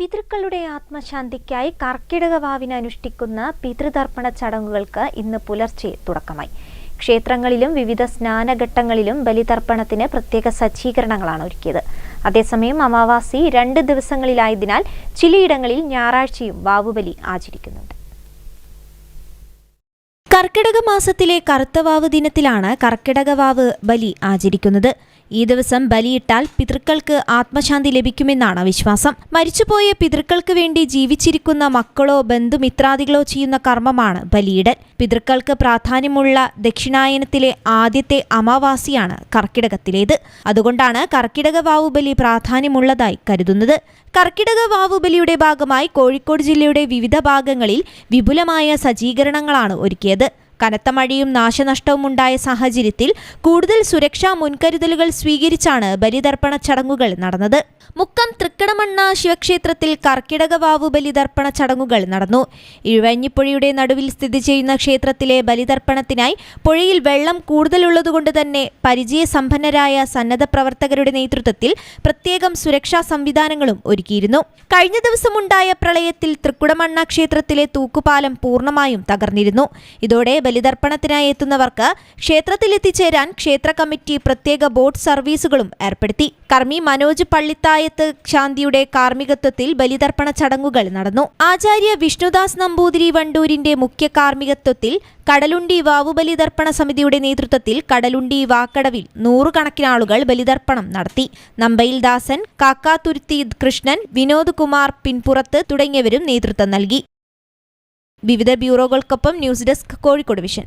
പിതൃക്കളുടെ ആത്മശാന്തിക്കായി കർക്കിടക വാവിന് അനുഷ്ഠിക്കുന്ന പിതൃതർപ്പണ ചടങ്ങുകൾക്ക് ഇന്ന് പുലർച്ചെ തുടക്കമായി. ക്ഷേത്രങ്ങളിലും വിവിധ സ്നാനഘട്ടങ്ങളിലും ബലിതർപ്പണത്തിന് പ്രത്യേക സജ്ജീകരണങ്ങളാണ് ഒരുക്കിയത്. അതേസമയം അമാവാസി രണ്ട് ദിവസങ്ങളിലായതിനാൽ ചിലയിടങ്ങളിൽ ഞായറാഴ്ചയും വാവുബലി ആചരിക്കുന്നുണ്ട്. കർക്കിടക മാസത്തിലെ കറുത്തവാവ് ദിനത്തിലാണ് കർക്കിടകവാവ് ബലി ആചരിക്കുന്നത്. ഈ ദിവസം ബലിയിട്ടാൽ പിതൃക്കൾക്ക് ആത്മശാന്തി ലഭിക്കുമെന്നാണ് വിശ്വാസം. മരിച്ചുപോയ പിതൃക്കൾക്ക് വേണ്ടി ജീവിച്ചിരിക്കുന്ന മക്കളോ ബന്ധുമിത്രാദികളോ ചെയ്യുന്ന കർമ്മമാണ് ബലിയിടൽ. പിതൃക്കൾക്ക് പ്രാധാന്യമുള്ള ദക്ഷിണായനത്തിലെ ആദ്യത്തെ അമാവാസിയാണ് കർക്കിടകത്തിലേത്. അതുകൊണ്ടാണ് കർക്കിടക വാവുബലി പ്രാധാന്യമുള്ളതായി കരുതുന്നത്. കർക്കിടക വാവുബലിയുടെ ഭാഗമായി കോഴിക്കോട് ജില്ലയുടെ വിവിധ ഭാഗങ്ങളിൽ വിപുലമായ സജ്ജീകരണങ്ങളാണ് ഒരുക്കിയത്. കനത്ത മഴയും നാശനഷ്ടവും ഉണ്ടായ സാഹചര്യത്തിൽ കൂടുതൽ സുരക്ഷാ മുൻകരുതലുകൾ സ്വീകരിച്ചാണ് ബലിതർപ്പണ ചടങ്ങുകൾ നടന്നത്. മുക്കം തൃക്കണമണ്ണ ശിവക്ഷേത്രത്തിൽ കർക്കിടക വാവു ബലിതർപ്പണ ചടങ്ങുകൾ നടന്നു. ഇഴുവഞ്ഞിപ്പുഴയുടെ നടുവിൽ സ്ഥിതി ചെയ്യുന്ന ക്ഷേത്രത്തിലെ ബലിതർപ്പണത്തിനായി പുഴയിൽ വെള്ളം കൂടുതലുള്ളതുകൊണ്ട് തന്നെ പരിചയസമ്പന്നരായ സന്നദ്ധ പ്രവർത്തകരുടെ നേതൃത്വത്തിൽ പ്രത്യേകം സുരക്ഷാ സംവിധാനങ്ങളും ഒരുക്കിയിരുന്നു. കഴിഞ്ഞ ദിവസമുണ്ടായ പ്രളയത്തിൽ തൃക്കുടമണ്ണ ക്ഷേത്രത്തിലെ തൂക്കുപാലം പൂർണമായും തകർന്നിരുന്നു. ഇതോടെ ബലിതർപ്പണത്തിനായി എത്തുന്നവർക്ക് ക്ഷേത്രത്തിൽ എത്തിച്ചേരാൻ ക്ഷേത്ര കമ്മിറ്റി പ്രത്യേക ബോട്ട് സർവീസുകളും ഏർപ്പെടുത്തി. കർമ്മി മനോജ് പള്ളിത്തായത്ത് ശാന്തിയുടെ കാർമ്മികത്വത്തിൽ ബലിതർപ്പണ ചടങ്ങുകൾ നടന്നു. ആചാര്യ വിഷ്ണുദാസ് നമ്പൂതിരി വണ്ടൂരിന്റെ മുഖ്യ കാർമ്മികത്വത്തിൽ കടലുണ്ടി വാവു ബലിതർപ്പണ സമിതിയുടെ നേതൃത്വത്തിൽ കടലുണ്ടി വാക്കടവിൽ നൂറുകണക്കിന് ആളുകൾ ബലിതർപ്പണം നടത്തി. നമ്പയിൽ ദാസൻ കാക്കാതുരുത്തി കൃഷ്ണൻ വിനോദ് കുമാർ പിൻപുറത്ത് തുടങ്ങിയവരും നേതൃത്വം നൽകി. വിവിധ ബ്യൂറോകൾക്കൊപ്പം ന്യൂസ് ഡെസ്ക് കോഴിക്കോട് വിഷൻ.